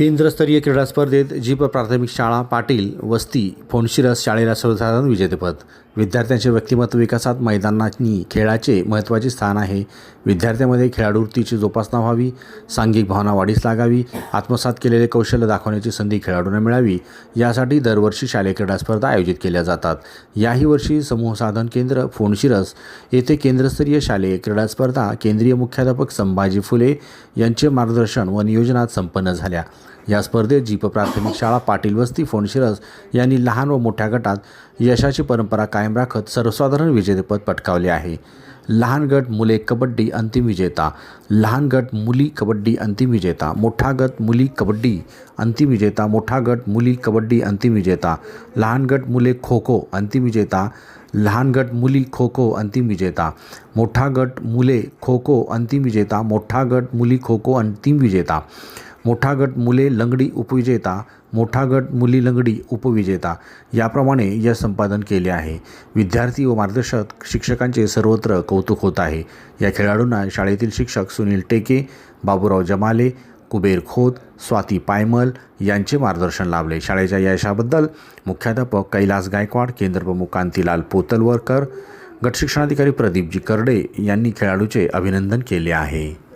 केंद्रस्तरीय क्रीडा स्पर्धेत जीप प्राथमिक शाळा पाटील वस्ती फोनशिरस शाळेला सर्वसाधारण विजेतेपद. विद्यार्थ्यांचे व्यक्तिमत्व विकासात मैदानांनी खेळाचे महत्त्वाचे स्थान आहे. विद्यार्थ्यामध्ये खेळाडूवृत्तीची जोपासना व्हावी सांघिक भावना वाढीस लागावी आत्मसात केलेले कौशल्य दाखवण्याची संधी खेळाडूंना मिळावी यासाठी दरवर्षी शालेय क्रीडा स्पर्धा आयोजित केल्या जातात. याही वर्षी समूह साधन केंद्र फोनशिरस येथे केंद्रस्तरीय शालेय क्रीडा स्पर्धा केंद्रीय मुख्याध्यापक संभाजी फुले यांचे मार्गदर्शन व नियोजनात संपन्न झाल्या. या स्पर्धेत जीप प्राथमिक शाळा पाटील वस्ती फोनशिरस यांनी लहान व मोठ्या गटात यशाची परंपरा कायम राखत सर्वसाधारण विजेतेपद पटकावले आहे. लहान गट मुले कबड्डी अंतिम विजेता. लहान गट मुली कबड्डी अंतिम विजेता. मोठा गट मुली कबड्डी अंतिम विजेता. मोठा गट मुली कबड्डी अंतिम विजेता. लहान गट मुले खो खो अंतिम विजेता. लहान गट मुली खो खो अंतिम विजेता. मोठा गट मुले खो खो अंतिम विजेता. मोठा गट मुली खो खो अंतिम विजेता. मोठा गट मुले लंगडी उपविजेता मोठा गट मुली लंगडी उपविजेता याप्रमाणे यश संपादन केले आहे. विद्यार्थी व मार्गदर्शक शिक्षकांचे सर्वत्र कौतुक होत आहे. या खेळाडूंना शाळेतील शिक्षक सुनील टेके बाबूराव जमाले कुबेर खोत स्वाती पायमल यांचे मार्गदर्शन लाभले. शाळेच्या यशाबद्दल मुख्याध्यापक कैलास गायकवाड केंद्रप्रमुख कांतीलाल पोतलवरकर गटशिक्षणाधिकारी प्रदीपजी करडे यांनी खेळाडूचे अभिनंदन केले आहे.